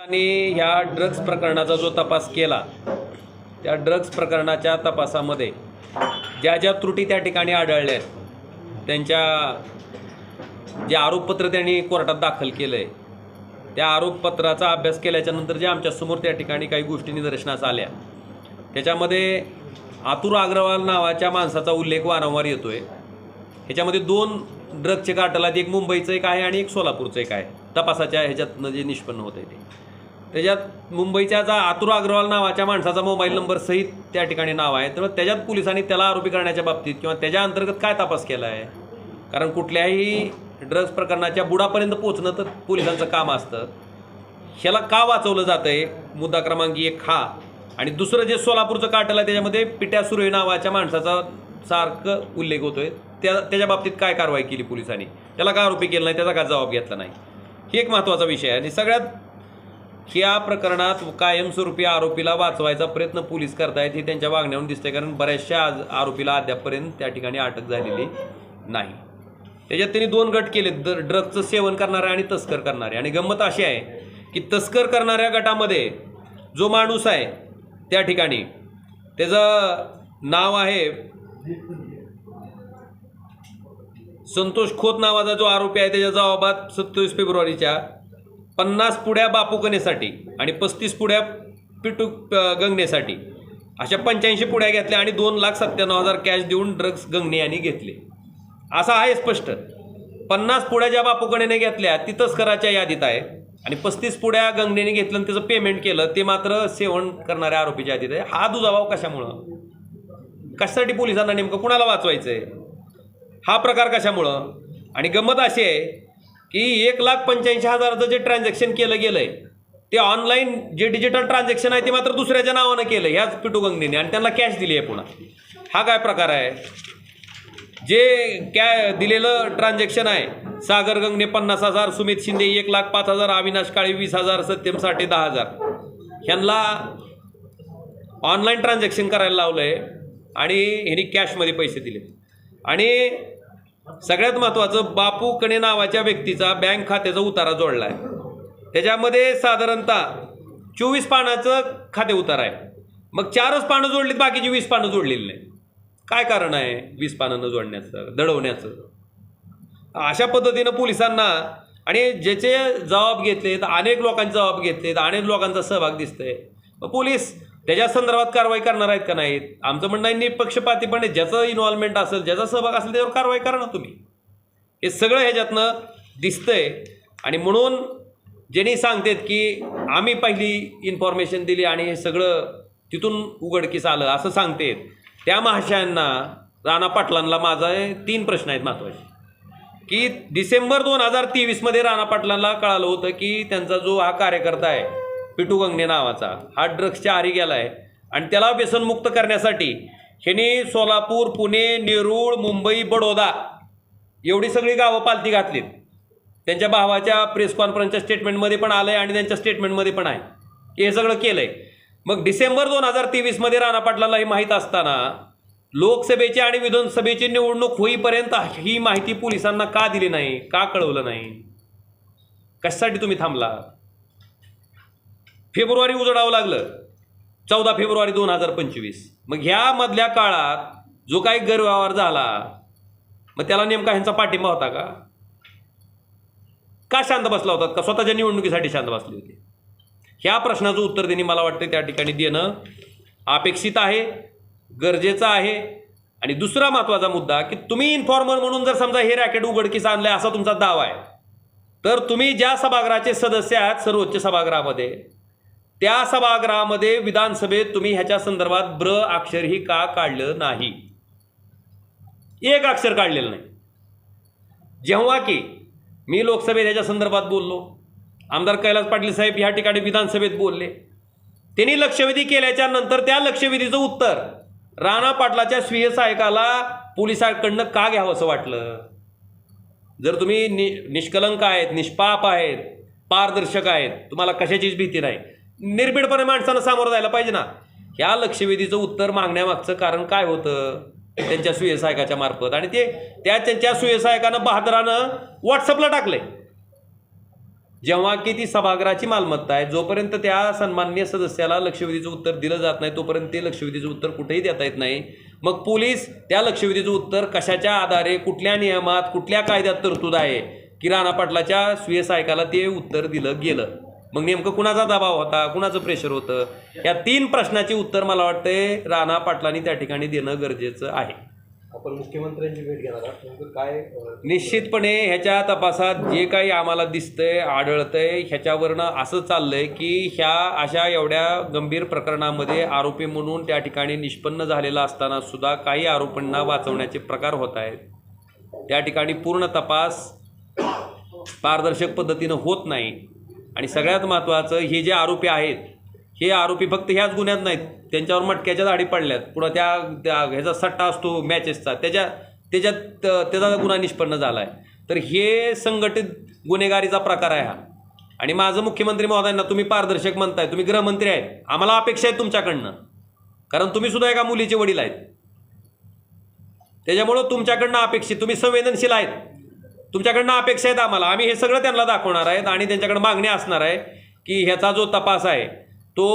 आणि ह्या ड्रग्ज प्रकरणाचा जो तपास केला त्या ड्रग्ज प्रकरणाच्या तपासामध्ये ज्या ज्या त्रुटी त्या ठिकाणी आढळल्या आहेत त्यांच्या जे आरोपपत्र त्यांनी कोर्टात दाखल केलं आहे त्या आरोपपत्राचा अभ्यास केल्याच्यानंतर जे आमच्यासमोर त्या ठिकाणी काही गोष्टी निदर्शनास आल्या. त्याच्यामध्ये आतुर अग्रवाल नावाच्या माणसाचा उल्लेख वारंवार येतोय. ह्याच्यामध्ये दोन ड्रगचे कार्टल आहेत एक मुंबईचं एक आहे आणि एक सोलापूरचं एक आहे. तपासाच्या ह्याच्यातनं जे निष्पन्न होतं आहे ते. त्याच्यात मुंबईच्या जा आतुर अग्रवाल नावाच्या माणसाचा मोबाईल नंबर सहित त्या ठिकाणी नाव आहे. तर त्याच्यात पोलिसांनी त्याला आरोपी करण्याच्या बाबतीत किंवा त्याच्या अंतर्गत काय तपास केला आहे? कारण कुठल्याही ड्रग्ज प्रकरणाच्या बुडापर्यंत पोचणं तर पोलिसांचं काम असतं. ह्याला का वाचवलं जातं आहे मुद्दा क्रमांक एक हा. आणि दुसरं जे सोलापूरचं काटल आहे त्याच्यामध्ये पिट्या सुरे नावाच्या माणसाचा सारखं उल्लेख होतोय. त्या त्याच्या बाबतीत काय कारवाई केली पोलिसांनी? त्याला का आरोपी केलं नाही? त्याचा का जबाब घेतला नाही? ही एक महत्त्वाचा विषय आहे. आणि सगळ्यात या प्रकरणात कायमस्वरूपी आरोपीला वाचवायचा प्रयत्न पोलीस करतायत हे त्यांच्या वागण्यावरून दिसतंय कारण बऱ्याचशा आज आरोपीला अद्यापपर्यंत त्या ठिकाणी अटक झालेली नाही. त्याच्यात त्यांनी दोन गट केले द ड्रगचं सेवन करणारे आणि तस्कर करणारे. आणि गंमत अशी आहे की तस्कर करणाऱ्या गटामध्ये जो माणूस आहे त्या ठिकाणी त्याचं नाव आहे संतोष खोत नावाचा जो आरोपी आहे त्याच्या जबाबात सत्तावीस फेब्रुवारीच्या पन्नास पुड्या बापूकनेसाठी आणि पस्तीस पुड्या पिटू गंगनेसाठी. अशा पंच्याऐंशी पुड्या घेतल्या आणि दोन लाख सत्त्याण्णव हजार कॅश देऊन ड्रग्स गंगणे यांनी घेतले. असं आहे स्पष्ट. पन्नास पुड्या ज्या बापूकडेने घेतल्या ती तस्कराच्या यादीत आहे. आणि पस्तीस पुड्या गंगणेने घेतलं आणि त्याचं पेमेंट केलं ते मात्र सेवन करणाऱ्या आरोपीच्या यादीत आहे. हा दुजाभाव कशामुळं? कशासाठी पोलिसांना नेमकं कुणाला वाचवायचं आहे हा प्रकार कशामुळं? आणि गंमत अशी आहे की एक लाख पंच्याऐंशी हजाराचं जे ट्रान्झॅक्शन केलं गेलं आहे ते ऑनलाईन जे डिजिटल ट्रान्झॅक्शन आहे ते मात्र दुसऱ्याच्या नावानं केलं ह्याच पिटू आणि त्यांना कॅश दिली आहे पुन्हा. हा काय प्रकार आहे? जे कॅ दिलेलं ट्रान्झॅक्शन आहे सागर गंगने पन्नास हजार सुमित शिंदे एक लाख पाच हजार अविनाश काळे वीस हजार सत्यम साठे दहा हजार. ह्यांना ऑनलाईन ट्रान्झॅक्शन करायला लावलं आहे आणि ह्यांनी कॅशमध्ये पैसे दिले आणि सगळ्यात महत्त्वाचं बापू कणे नावाच्या व्यक्तीचा बँक खात्याचा उतारा जोडला आहे त्याच्यामध्ये साधारणतः चोवीस पानाचं खाते उतार आहे. मग चारच पानं जोडलीत बाकीची वीस पानं जोडलेली नाही. काय कारण आहे वीस पानं जोडण्याचं दडवण्याचं? अशा पद्धतीनं पोलिसांना आणि ज्याचे जबाब घेतलेत अनेक लोकांचे जबाब घेतलेत अनेक लोकांचा सहभाग दिसतोय. पोलीस त्याच्या संदर्भात कारवाई करणार आहेत का नाहीत? आमचं म्हणणं आहे निपक्षपातीपणे ज्याचं इन्व्हॉल्वमेंट असेल ज्याचा सहभाग असेल त्याच्यावर कारवाई करा ना तुम्ही. हे सगळं ह्याच्यातनं दिसतंय. आणि म्हणून ज्यांनी सांगतेत की आम्ही पहिली इन्फॉर्मेशन दिली आणि हे सगळं तिथून उघडकीस आलं असं सांगतेत त्या महाशयांना राणा पाटलांना माझा तीन प्रश्न आहेत महत्त्वाचे. की डिसेंबर दोन हजार तेवीसमध्ये राणा पाटलांना कळालं होतं की त्यांचा जो हा कार्यकर्ता आहे पिटू गंगणे नावाचा. हा ड्रग्सच्या आरी गेला आहे आणि त्याला व्यसनमुक्त करण्यासाठी ह्यांनी सोलापूर पुणे नेरूळ मुंबई बडोदा एवढी सगळी गावं पालती घातलीत. त्यांच्या भावाच्या प्रेस कॉन्फरन्सच्या स्टेटमेंटमध्ये पण आलं आहे आणि त्यांच्या स्टेटमेंटमध्ये पण आहे. हे सगळं केलं आहे मग डिसेंबर दोन हजार तेवीसमध्ये राणा पाटलाला हे माहीत असताना लोकसभेची आणि विधानसभेची निवडणूक होईपर्यंत ही माहिती पोलिसांना का दिली नाही? का कळवलं नाही? कशासाठी तुम्ही थांबला फेब्रुवारी उजडावं लागलं. चौदा फेब्रुवारी दोन हजार पंचवीस. मग ह्यामधल्या काळात जो काही गैरव्यवहार झाला मग त्याला नेमका ह्यांचा पाठिंबा होता का? का शांत बसला होता? का स्वतःच्या निवडणुकीसाठी शांत बसले होते? ह्या प्रश्नाचं उत्तर त्यांनी मला वाटतं त्या ठिकाणी देणं अपेक्षित आहे गरजेचं आहे. आणि दुसरा महत्त्वाचा मुद्दा की तुम्ही इन्फॉर्मर म्हणून जर समजा हे रॅकेट उघडकीस आणलंय असा तुमचा दावा आहे. तर तुम्ही ज्या सभागृहाचे सदस्य आहात सर्वोच्च सभागृहामध्ये त्या सभागृहामध्ये विधानसभेत तुम्ही ह्याच्या संदर्भात ब्र अक्षरही का काढलं नाही? एक अक्षर काढलेलं नाही. जेव्हा की मी लोकसभेत ह्याच्या संदर्भात बोललो आमदार कैलास पाटील साहेब ह्या ठिकाणी विधानसभेत बोलले. त्यांनी लक्षवेधी केल्याच्यानंतर त्या लक्षवेधीचं उत्तर राणा पाटलाच्या स्वीय सहायकाला पोलिसांकडनं का घ्यावं असं वाटलं? जर तुम्ही नि निष्कलंक आहेत निष्पाप आहेत पारदर्शक आहेत तुम्हाला कशाचीच भीती नाही. निर्भीडपणे माणसानं सामोरं जायला पाहिजे ना. ह्या लक्षवेधीचं उत्तर मागण्यामागचं कारण काय होतं? त्यांच्या सुयसायकाच्या मार्फत. आणि ते त्या त्यांच्या सुयसायकानं बहादरानं व्हॉट्सअपला टाकलंय. जेव्हा की ती सभागृहाची मालमत्ता आहे जोपर्यंत त्या सन्माननीय सदस्याला लक्षवेधीचं उत्तर दिलं जात नाही तोपर्यंत ते लक्षवेधीचं उत्तर कुठेही देता येत नाही. मग पोलीस त्या लक्षवेधीचं उत्तर कशाच्या आधारे कुठल्या नियमात कुठल्या कायद्यात तरतूद आहे? की राणा पाटलाच्या सुयसायकाला सहायकाला ते उत्तर दिलं गेलं. मग नेमकं कुणाचा दबाव होता? कुणाचं प्रेशर होतं? या तीन प्रश्नाची उत्तर मला वाटतंय राणा पाटलांनी त्या ठिकाणी देणं गरजेचं आहे. आपण मुख्यमंत्र्यांची भेट घेणार काय निश्चितपणे ह्याच्या तपासात जे काही आम्हाला दिसतंय आढळतंय ह्याच्यावरनं असं चाललंय की ह्या अशा एवढ्या गंभीर प्रकरणामध्ये आरोपी म्हणून त्या ठिकाणी निष्पन्न झालेला असताना सुद्धा काही आरोपींना वाचवण्याचे प्रकार होत आहेत. त्या ठिकाणी पूर्ण तपास पारदर्शक पद्धतीनं होत नाही. आणि सगळ्यात महत्त्वाचं हे जे आरोपी आहेत हे आरोपी फक्त ह्याच गुन्ह्यात नाहीत. त्यांच्यावर मटक्याच्या दाढी पडल्यात. पुढं त्या त्या ह्याचा सट्टा असतो मॅचेसचा त्याच्या त्याच्यात त्याचा गुन्हा निष्पन्न झाला आहे तर हे संघटित गुन्हेगारीचा प्रकार आहे हा. आणि माझं मुख्यमंत्री महोदयांना तुम्ही पारदर्शक म्हणताय तुम्ही गृहमंत्री आहेत. आम्हाला अपेक्षा आहे तुमच्याकडनं. कारण तुम्ही सुद्धा एका मुलीचे वडील आहेत. त्याच्यामुळं तुमच्याकडनं अपेक्षित तुम्ही संवेदनशील आहेत. तुमच्याकडनं अपेक्षा आहेत आम्हाला. आम्ही हे सगळं त्यांना दाखवणार आहेत आणि त्यांच्याकडे मागणी असणार आहे की ह्याचा जो तपास आहे तो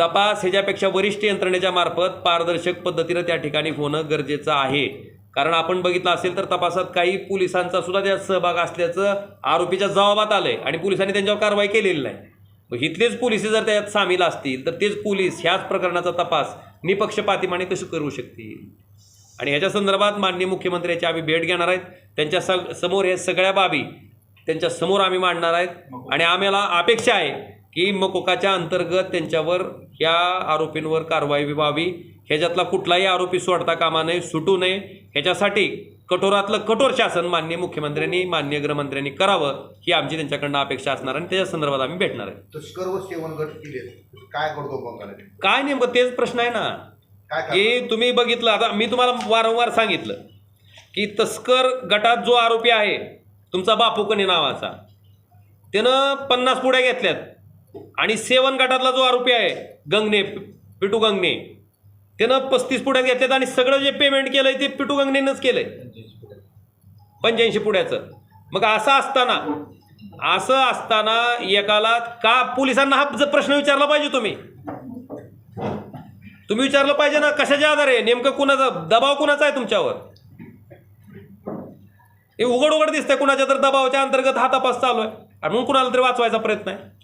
तपास ह्याच्यापेक्षा वरिष्ठ यंत्रणेच्या मार्फत पारदर्शक पद्धतीनं त्या ठिकाणी होणं गरजेचं आहे. कारण आपण बघितलं असेल तर तपासात काही पोलिसांचा सुद्धा त्यात सहभाग असल्याचं आरोपीच्या जबाबात आहे आणि पोलिसांनी त्यांच्यावर कारवाई केलेली नाही. मग इथलेच पोलीस जर त्यात सामील असतील तर तेच पोलीस ह्याच प्रकरणाचा तपास निपक्षपातीमाने कसं करू शकतील? आणि ह्याच्या संदर्भात माननीय मुख्यमंत्र्याची आम्ही भेट घेणार आहेत. त्यांच्यासमोर हे सगळ्या बाबी त्यांच्यासमोर आम्ही मांडणार आहेत. आणि आम्हाला अपेक्षा आहे की मकोकाच्या अंतर्गत त्यांच्यावर ह्या आरोपींवर कारवाई व्हावी. ह्याच्यातला कुठलाही आरोपी सोडता कामा नये सुटू नये. ह्याच्यासाठी कठोरातलं कठोर शासन माननीय मुख्यमंत्र्यांनी माननीय गृहमंत्र्यांनी करावं ही आमची त्यांच्याकडनं अपेक्षा असणार आणि त्याच्या संदर्भात आम्ही भेटणार आहे. काय करतो काय नेमकं तेच प्रश्न आहे ना. की तुम्ही बघितलं आता मी तुम्हाला वारंवार सांगितलं की तस्कर गटात जो आरोपी आहे तुमचा बापू कने नावाचा त्यानं पन्नास पुड्या घेतल्यात. आणि सेवन गटातला जो आरोपी आहे गंगणे पिटू गंगणे त्यानं पस्तीस पुड्यात घेतल्यात आणि सगळं जे पेमेंट केलंय ते पिटू गंगणेनंच केलंय. पंच्याऐंशी पुड्याचं मग असं असताना असं असताना एकाला का पोलिसांना हा प्रश्न विचारला पाहिजे तुम्ही? तुम्ही विचारलं पाहिजे ना कशाच्या आधारे? नेमकं कुणाचा दबाव कुणाचा आहे तुमच्यावर? हे उघड उघड दिसतंय कुणाच्या तर दबावाच्या अंतर्गत हा तपास चालू आहे. आणि म्हणून कुणाला तरी वाचवायचा प्रयत्न आहे.